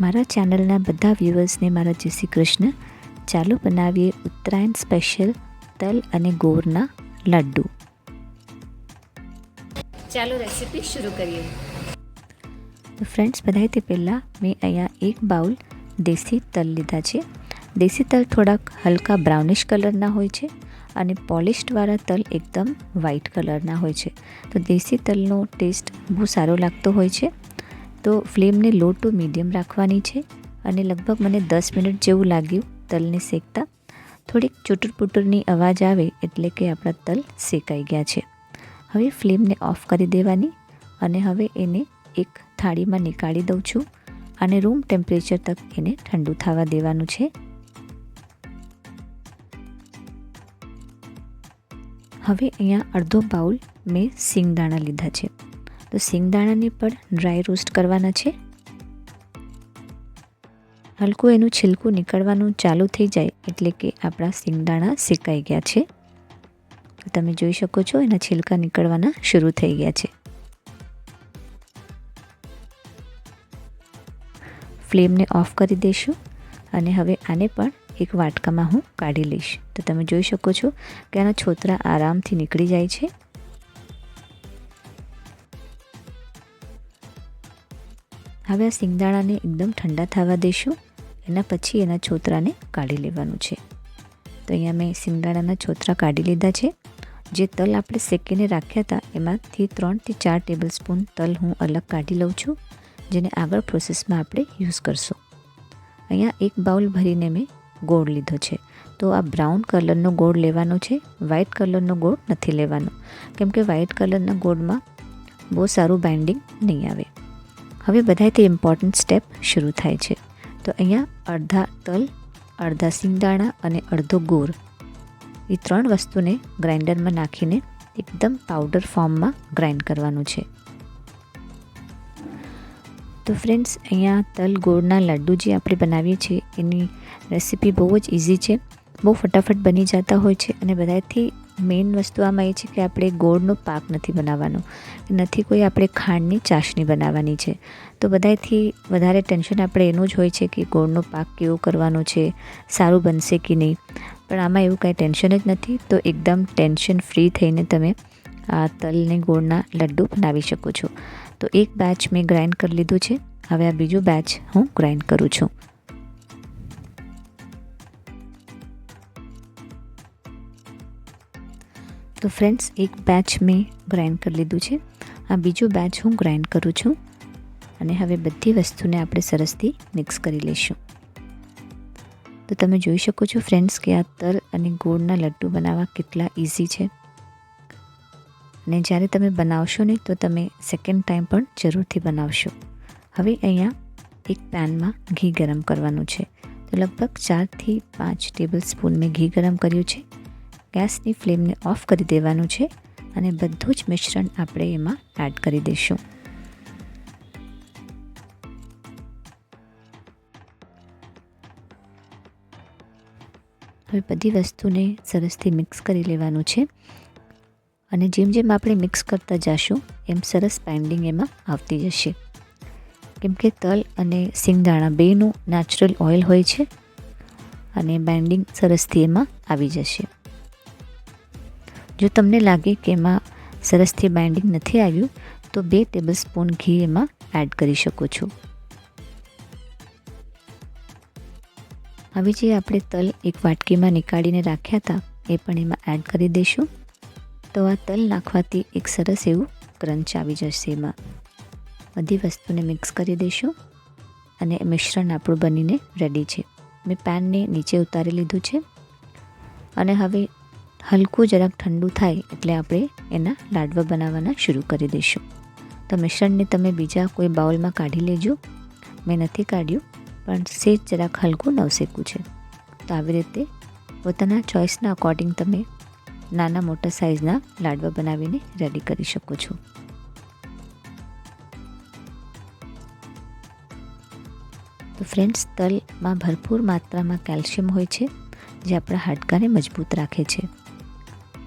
મારા ચેનલના બધા વ્યૂઅર્સને મારા જય શ્રી કૃષ્ણ. ચાલો બનાવીએ ઉત્તરાયણ સ્પેશિયલ તલ અને ગોરના લડ્ડુ ચાલો રેસીપી શરૂ કરીએ. તો ફ્રેન્ડ્સ બધાય તે પહેલાં મેં અહીંયા એક બાઉલ દેશી તલ લીધા છે. દેશી તલ થોડાક હલકા બ્રાઉનિશ કલરના હોય છે અને પોલિશ્ડવાળા તલ એકદમ વ્હાઇટ કલરના હોય છે. તો દેશી તલનો ટેસ્ટ બહુ સારો લાગતો હોય છે. તો ફ્લેમને લો ટુ મીડિયમ રાખવાની છે અને લગભગ મને દસ મિનિટ જેવું લાગ્યું તલને શેકતા. થોડીક ચૂટરપૂટરની અવાજ આવે એટલે કે આપણા તલ શેકાઈ ગયા છે. હવે ફ્લેમને ઓફ કરી દેવાની અને હવે એને એક થાળીમાં નીકાળી દઉં છું અને રૂમ ટેમ્પરેચર તક એને ઠંડુ થવા દેવાનું છે. હવે અહીંયા અડધો બાઉલ મેં સિંગદાણા લીધા છે. તો સિંગદાણાને પણ ડ્રાય રોસ્ટ કરવાના છે. હલકું એનું છિલકું નીકળવાનું ચાલુ થઈ જાય એટલે કે આપણા સિંગદાણા શેકાઈ ગયા છે. તમે જોઈ શકો છો એના છિલકા નીકળવાના શરૂ થઈ ગયા છે. ફ્લેમને ઓફ કરી દઈશું અને હવે આને પણ એક વાટકામાં હું કાઢી લઈશ. તો તમે જોઈ શકો છો કે આના છોતરા આરામથી નીકળી જાય છે. હવે આ સિંગદાણાને એકદમ ઠંડા થવા દઈશું. એના પછી એના છોતરાને કાઢી લેવાનું છે. તો અહીંયા મેં સિંગદાણાના છોતરા કાઢી લીધા છે. જે તલ આપણે શેકીને રાખ્યા હતા, એમાંથી ત્રણથી ચાર ટેબલ સ્પૂન તલ હું અલગ કાઢી લઉં છું, જેને આગળ પ્રોસેસમાં આપણે યુઝ કરશું. અહીંયા એક બાઉલ ભરીને મેં ગોળ લીધો છે. તો આ બ્રાઉન કલરનો ગોળ લેવાનો છે, વ્હાઇટ કલરનો ગોળ નથી લેવાનો. કેમ કે વ્હાઇટ કલરના ગોળમાં બહુ સારું બાઇન્ડિંગ નહીં આવે. હવે બધાથી ઇમ્પોર્ટન્ટ સ્ટેપ શરૂ થાય છે. તો અહીંયા અડધા તલ, અડધા સિંગદાણા અને અડધો ગોળ એ ત્રણ વસ્તુને ગ્રાઇન્ડરમાં નાખીને એકદમ પાવડર ફોર્મમાં ગ્રાઇન્ડ કરવાનું છે. તો ફ્રેન્ડ્સ અહીંયા તલ, ગોળના લડ્ડુ જે આપણે બનાવીએ છીએ, એની રેસીપી બહુ જ ઇઝી છે. બહુ ફટાફટ બની જતા હોય છે અને બધાથી મેઇન વસ્તુ આમાં એ છે કે આપણે ગોળનો પાક નથી બનાવવાનો. નથી કોઈ આપણે ખાંડની ચાસણી બનાવવાની છે. તો બધાથી વધારે ટેન્શન આપણે એનું જ હોય છે કે ગોળનો પાક કેવો કરવાનો છે, સારું બનશે કે નહીં. પણ આમાં એવું કાંઈ ટેન્શન જ નથી. તો એકદમ ટેન્શન ફ્રી થઈને તમે આ તલને ગોળના લડ્ડુ બનાવી શકો છો. તો એક બેચ મેં ગ્રાઇન્ડ કરી લીધું છે. હવે આ બીજું બેચ હું ગ્રાઇન્ડ કરું છું. તો ફ્રેન્ડ્સ એક બેચ મેં ગ્રાઇન્ડ કરી લીધું છે. આ બીજું બેચ હું ગ્રાઇન્ડ કરું છું. અને હવે બધી વસ્તુને આપણે સરસથી મિક્સ કરી લઈશું. તો તમે જોઈ શકો છો ફ્રેન્ડ્સ કે આ તલ અને ગોળના લડ્ડુ બનાવવા કેટલા ઇઝી છે. અને જ્યારે તમે બનાવશો ને તો તમે સેકન્ડ ટાઈમ પણ જરૂરથી બનાવશો. હવે અહીંયા એક પેનમાં ઘી ગરમ કરવાનું છે. તો લગભગ ચારથી પાંચ ટેબલ સ્પૂન મેં ઘી ગરમ કર્યું છે. ગેસની ફ્લેમને ઓફ કરી દેવાનું છે અને બધું જ મિશ્રણ આપણે એમાં એડ કરી દઈશું. હવે બધી વસ્તુને સરસથી મિક્સ કરી લેવાનું છે અને જેમ જેમ આપણે મિક્સ કરતા જશું, એમ સરસ બાઇન્ડિંગ એમાં આવતી જશે. કેમ કે તલ અને સિંગદાણા બેનું નેચરલ ઓઇલ હોય છે અને બાઇન્ડિંગ સરસથી એમાં આવી જશે. જો તમને લાગે કે એમાં સરસથી બાઇન્ડિંગ નથી આવ્યું, તો બે ટેબલ સ્પૂન ઘી એમાં એડ કરી શકો છો. હવે જે આપણે તલ એક વાટકીમાં નીકાળીને રાખ્યા હતા, એ પણ એમાં એડ કરી દઈશું. તો આ તલ નાખવાથી એક સરસ એવું ક્રંચ આવી જશે એમાં. બધી વસ્તુને મિક્સ કરી દઈશું અને મિશ્રણ આપણું બનીને રેડી છે. મેં પેનને નીચે ઉતારી લીધું છે. અને હવે હલકું જરાક ઠંડુ થાય એટલે આપણે એના લાડવા બનાવવાના શરૂ કરી દઈશું. તો મિશ્રણને તમે બીજા કોઈ બાઉલમાં કાઢી લેજો. મેં નથી કાઢ્યું, પણ સેજ જરાક હલકું નવસેકું છે. તો આવી રીતે પોતાના ચોઇસના અકોર્ડિંગ તમે નાના મોટા સાઇઝના લાડવા બનાવીને રેડી કરી શકો છો. તો ફ્રેન્ડ્સ તલમાં ભરપૂર માત્રામાં કેલ્શિયમ હોય છે, જે આપણા હાડકાને મજબૂત રાખે છે.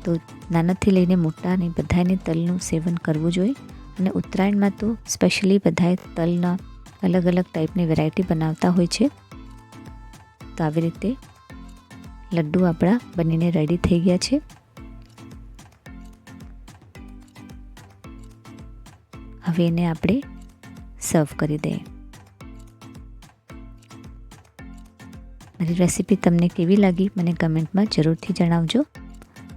તો નાનાથી લઈને મોટાને બધાને તલનું સેવન કરવું જોઈએ. અને ઉત્તરાયણમાં તો સ્પેશિયલી બધાએ તલના અલગ અલગ ટાઈપની વેરાયટી બનાવતા હોય છે. તો આવી રીતે લડ્ડુ આપણા બનીને રેડી થઈ ગયા છે. હવે એને આપણે સર્વ કરી દઈએ. મારી રેસીપી તમને કેવી લાગી મને કમેન્ટમાં જરૂરથી જણાવજો.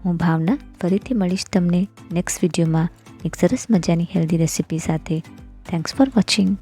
હું ભાવના ફરીથી મળીશ તમને નેક્સ્ટ વિડીયોમાં એક સરસ મજાની હેલ્ધી રેસીપી સાથે. Thanks for watching